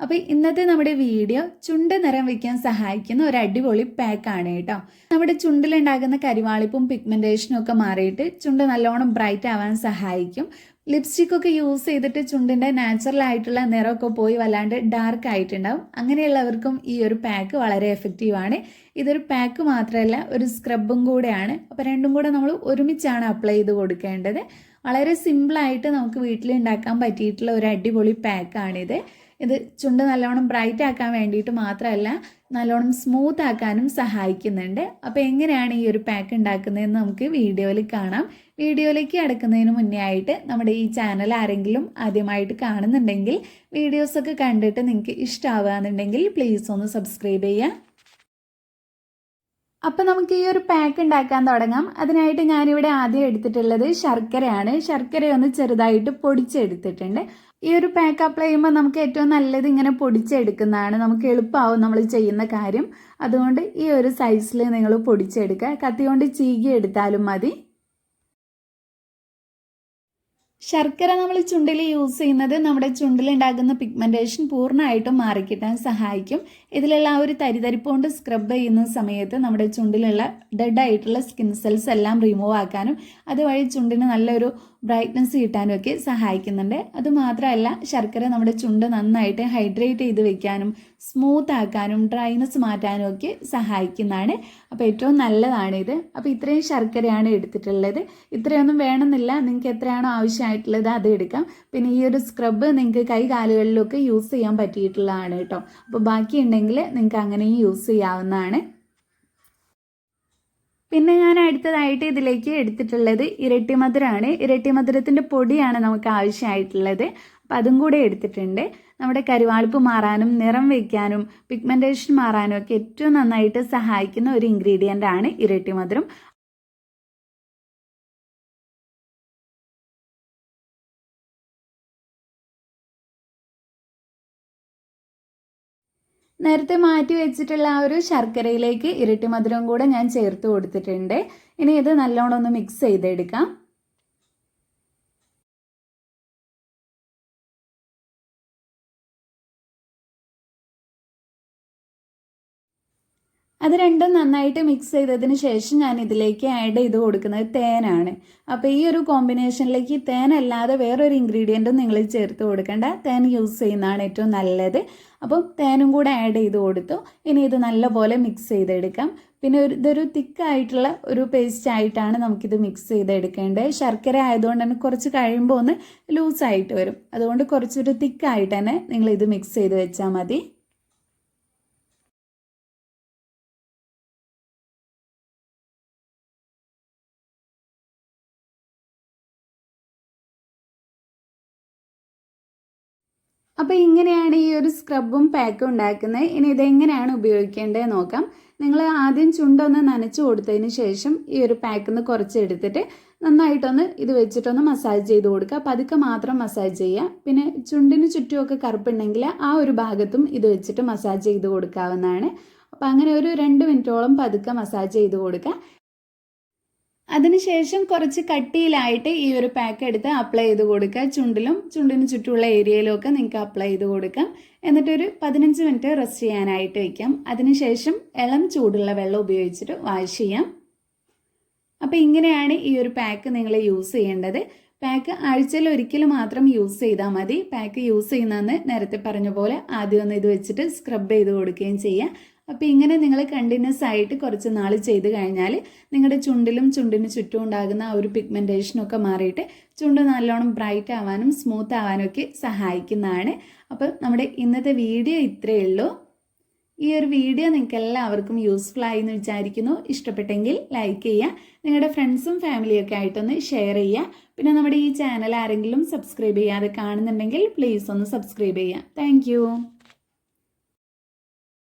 അപ്പോൾ ഇന്നത്തെ നമ്മുടെ വീഡിയോ ചുണ്ട് നിറം വയ്ക്കാൻ സഹായിക്കുന്ന ഒരു അടിപൊളി പാക്കാണ് കേട്ടോ. നമ്മുടെ ചുണ്ടിലുണ്ടാകുന്ന കരിവാളിപ്പും പിഗ്മെന്റേഷനും ഒക്കെ മാറിയിട്ട് ചുണ്ട് നല്ലോണം ബ്രൈറ്റ് ആവാൻ സഹായിക്കും. ലിപ്സ്റ്റിക് ഒക്കെ യൂസ് ചെയ്തിട്ട് ചുണ്ടിന്റെ നാച്ചുറൽ ആയിട്ടുള്ള നിറമൊക്കെ പോയി വല്ലാണ്ട് ഡാർക്ക് ആയിട്ടുണ്ടാവും. അങ്ങനെയുള്ളവർക്കും ഈ ഒരു പാക്ക് വളരെ എഫക്റ്റീവാണ് ഇതൊരു പാക്ക് മാത്രമല്ല ഒരു സ്ക്രബും കൂടെയാണ്. അപ്പോൾ രണ്ടും കൂടെ നമ്മൾ ഒരുമിച്ചാണ് അപ്ലൈ ചെയ്ത് കൊടുക്കേണ്ടത്. വളരെ സിമ്പിളായിട്ട് നമുക്ക് വീട്ടിൽ ഉണ്ടാക്കാൻ പറ്റിയിട്ടുള്ള ഒരു അടിപൊളി പാക്കാണിത് ഇത് ചുണ്ട് നല്ലോണം ബ്രൈറ്റ് ആക്കാൻ വേണ്ടിയിട്ട് മാത്രമല്ല നല്ലോണം സ്മൂത്ത് ആക്കാനും സഹായിക്കുന്നുണ്ട്. അപ്പോൾ എങ്ങനെയാണ് ഈ ഒരു പാക്ക് ഉണ്ടാക്കുന്നതെന്ന് നമുക്ക് വീഡിയോയിൽ കാണാം. വീഡിയോയിലേക്ക് അടക്കുന്നതിന് മുന്നേ ആയിട്ട് നമ്മുടെ ഈ ചാനൽ ആരെങ്കിലും ആദ്യമായിട്ട് കാണുന്നുണ്ടെങ്കിൽ വീഡിയോസൊക്കെ കണ്ടിട്ട് നിങ്ങൾക്ക് ഇഷ്ടമാവുകയെന്നുണ്ടെങ്കിൽ പ്ലീസ് ഒന്ന് സബ്സ്ക്രൈബ് ചെയ്യുക. അപ്പോൾ നമുക്ക് ഈ ഒരു പാക്ക് ഉണ്ടാക്കാൻ തുടങ്ങാം. അതിനായിട്ട് ഞാനിവിടെ ആദ്യം എടുത്തിട്ടുള്ളത് ശർക്കരയാണ്. ശർക്കര ഒന്ന് ചെറുതായിട്ട് പൊടിച്ചെടുത്തിട്ടുണ്ട്. ഈ ഒരു പാക്ക് അപ്ലൈ ചെയ്യുമ്പോൾ നമുക്ക് ഏറ്റവും നല്ലത് ഇങ്ങനെ പൊടിച്ചെടുക്കുന്നതാണ്. നമുക്ക് എളുപ്പമാവും നമ്മൾ ചെയ്യുന്ന കാര്യം. അതുകൊണ്ട് ഈ ഒരു സൈസിൽ നിങ്ങൾ പൊടിച്ചെടുക്കുക. കത്തി കൊണ്ട് ചീകി എടുത്താലും മതി. ശർക്കര നമ്മൾ ചുണ്ടിൽ യൂസ് ചെയ്യുന്നത് നമ്മുടെ ചുണ്ടിൽ ഉണ്ടാകുന്ന പിഗ്മെന്റേഷൻ പൂർണമായിട്ടും മാറിക്കിട്ടാൻ സഹായിക്കും. ഇതിലുള്ള ആ ഒരു തരിതരിപ്പ് കൊണ്ട് സ്ക്രബ് ചെയ്യുന്ന സമയത്ത് നമ്മുടെ ചുണ്ടിലുള്ള ഡെഡ് ആയിട്ടുള്ള സ്കിൻ സെൽസ് എല്ലാം റിമൂവ് ആക്കാനും അതുവഴി ചുണ്ടിന് നല്ലൊരു ബ്രൈറ്റ്നസ് കിട്ടാനും ഒക്കെ സഹായിക്കുന്നുണ്ട് അതുമാത്രമല്ല ശർക്കര നമ്മുടെ ചുണ്ട് നന്നായിട്ട് ഹൈഡ്രേറ്റ് ചെയ്ത് വെക്കാനും സ്മൂത്ത് ആക്കാനും ഡ്രൈനസ് മാറ്റാനും ഒക്കെ സഹായിക്കുന്നതാണ്. അപ്പോൾ ഏറ്റവും നല്ലതാണ് ഇത് അപ്പോൾ ഇത്രയും ശർക്കരയാണ് എടുത്തിട്ടുള്ളത്. ഇത്രയൊന്നും വേണമെന്നില്ല. നിങ്ങൾക്ക് എത്രയാണോ ആവശ്യമായിട്ടുള്ളത് അത് എടുക്കാം. പിന്നെ ഈ ഒരു സ്ക്രബ് നിങ്ങൾക്ക് കൈ കാലുകളിലൊക്കെ യൂസ് ചെയ്യാൻ പറ്റിയിട്ടുള്ളതാണ് കേട്ടോ. അപ്പോൾ ബാക്കി ഉണ്ടെങ്കിൽ നിങ്ങൾക്ക് അങ്ങനെയും യൂസ് ചെയ്യാവുന്നതാണ്. പിന്നെ ഞാൻ അടുത്തതായിട്ട് ഇതിലേക്ക് എടുത്തിട്ടുള്ളത് ഇരട്ടി മധുരമാണ് ഇരട്ടി മധുരത്തിന്റെ പൊടിയാണ് നമുക്ക് ആവശ്യമായിട്ടുള്ളത്. അപ്പം അതും കൂടെ എടുത്തിട്ടുണ്ട്. നമ്മുടെ കരുവാളിപ്പ് മാറാനും നിറം വയ്ക്കാനും പിഗ്മെന്റേഷൻ മാറാനും ഒക്കെ ഏറ്റവും നന്നായിട്ട് സഹായിക്കുന്ന ഒരു ഇൻഗ്രീഡിയന്റ് ആണ് ഇരട്ടി മധുരം. നേരത്തെ മാറ്റി വെച്ചിട്ടുള്ള ആ ഒരു ശർക്കരയിലേക്ക് ഇരട്ടി മധുരം കൂടെ ഞാൻ ചേർത്ത് കൊടുത്തിട്ടുണ്ട്. ഇനി ഇത് നല്ലോണം ഒന്ന് മിക്സ് ചെയ്തെടുക്കാം. അത് രണ്ടും നന്നായിട്ട് മിക്സ് ചെയ്തതിന് ശേഷം ഞാൻ ഇതിലേക്ക് ആഡ് ചെയ്ത് കൊടുക്കുന്നത് തേനാണ്. അപ്പോൾ ഈ ഒരു കോമ്പിനേഷനിലേക്ക് തേനല്ലാതെ വേറൊരു ഇൻഗ്രീഡിയന്റും നിങ്ങൾ ചേർത്ത് കൊടുക്കേണ്ട. തേൻ യൂസ് ചെയ്യുന്നതാണ് ഏറ്റവും നല്ലത്. അപ്പം തേനും കൂടെ ആഡ് ചെയ്ത് കൊടുത്തു. ഇനി ഇത് നല്ലപോലെ മിക്സ് ചെയ്തെടുക്കാം. പിന്നെ ഒരു ഇതൊരു തിക്കായിട്ടുള്ള ഒരു പേസ്റ്റ് ആയിട്ടാണ് നമുക്കിത് മിക്സ് ചെയ്തെടുക്കേണ്ടത്. ശർക്കര ആയതുകൊണ്ട് തന്നെ കുറച്ച് കഴിയുമ്പോൾ ഒന്ന് ലൂസായിട്ട് വരും. അതുകൊണ്ട് കുറച്ചൊരു തിക്കായിട്ട് തന്നെ നിങ്ങൾ ഇത് മിക്സ് ചെയ്ത് വെച്ചാൽ മതി. അപ്പോൾ ഇങ്ങനെയാണ് ഈ ഒരു സ്ക്രബും പാക്കും ഉണ്ടാക്കുന്നത്. ഇനി ഇതെങ്ങനെയാണ് ഉപയോഗിക്കേണ്ടത് നോക്കാം. നിങ്ങൾ ആദ്യം ചുണ്ടൊന്ന് നനച്ചു കൊടുത്തതിന് ശേഷം ഈ ഒരു പാക്കിൽ നിന്ന് കുറച്ച് എടുത്തിട്ട് നന്നായിട്ടൊന്ന് ഇത് വെച്ചിട്ടൊന്ന് മസാജ് ചെയ്ത് കൊടുക്കുക. പതുക്കെ മാത്രം മസാജ് ചെയ്യുക. പിന്നെ ചുണ്ടിന് ചുറ്റുമൊക്കെ കറുപ്പുണ്ടെങ്കിൽ ആ ഒരു ഭാഗത്തും ഇത് വെച്ചിട്ട് മസാജ് ചെയ്ത് കൊടുക്കാവുന്നതാണ്. അപ്പോൾ അങ്ങനെ ഒരു രണ്ട് മിനിറ്റോളം പതുക്കെ മസാജ് ചെയ്ത് കൊടുക്കുക. അതിനുശേഷം കുറച്ച് കട്ടിയിലായിട്ട് ഈ ഒരു പാക്ക് എടുത്ത് അപ്ലൈ ചെയ്ത് കൊടുക്കുക. ചുണ്ടിലും ചുണ്ടിന് ചുറ്റുമുള്ള ഏരിയയിലും ഒക്കെ നിങ്ങൾക്ക് അപ്ലൈ ചെയ്ത് കൊടുക്കാം. എന്നിട്ടൊരു പതിനഞ്ച് മിനിറ്റ് റെസ്റ്റ് ചെയ്യാനായിട്ട് വയ്ക്കാം അതിനുശേഷം ഇളം ചൂടുള്ള വെള്ളം ഉപയോഗിച്ചിട്ട് വാഷ് ചെയ്യാം. അപ്പോൾ ഇങ്ങനെയാണ് ഈ ഒരു പാക്ക് നിങ്ങൾ യൂസ് ചെയ്യേണ്ടത്. പാക്ക് ആഴ്ചയിൽ ഒരിക്കൽ മാത്രം യൂസ് ചെയ്താൽ മതി. പാക്ക് യൂസ് ചെയ്യുന്നതെന്ന് നേരത്തെ പറഞ്ഞ പോലെ ആദ്യം ഇത് വെച്ചിട്ട് സ്ക്രബ് ചെയ്ത് കൊടുക്കുകയും ചെയ്യാം. അപ്പോൾ ഇങ്ങനെ നിങ്ങൾ കണ്ടിന്യൂസ് ആയിട്ട് കുറച്ച് നാൾ ചെയ്ത് കഴിഞ്ഞാൽ നിങ്ങളുടെ ചുണ്ടിലും ചുണ്ടിന് ചുറ്റും ഉണ്ടാകുന്ന ആ ഒരു പിഗ്മെന്റേഷനൊക്കെ മാറിയിട്ട് ചുണ്ട് നല്ലോണം ബ്രൈറ്റ് ആവാനും സ്മൂത്ത് ആവാനും ഒക്കെ സഹായിക്കുന്നതാണ്. അപ്പോൾ നമ്മുടെ ഇന്നത്തെ വീഡിയോ ഇത്രയേ ഉള്ളൂ. ഈ ഒരു വീഡിയോ നിങ്ങൾക്ക് എല്ലാവർക്കും യൂസ്ഫുൾ ആയി എന്ന് വിചാരിക്കുന്നു. ഇഷ്ടപ്പെട്ടെങ്കിൽ ലൈക്ക് ചെയ്യുക നിങ്ങളുടെ ഫ്രണ്ട്സും ഫാമിലിയൊക്കെ ആയിട്ടൊന്ന് ഷെയർ ചെയ്യുക പിന്നെ നമ്മുടെ ഈ ചാനൽ ആരെങ്കിലും സബ്സ്ക്രൈബ് ചെയ്യാതെ കാണുന്നുണ്ടെങ്കിൽ പ്ലീസ് ഒന്ന് സബ്സ്ക്രൈബ് ചെയ്യുക താങ്ക്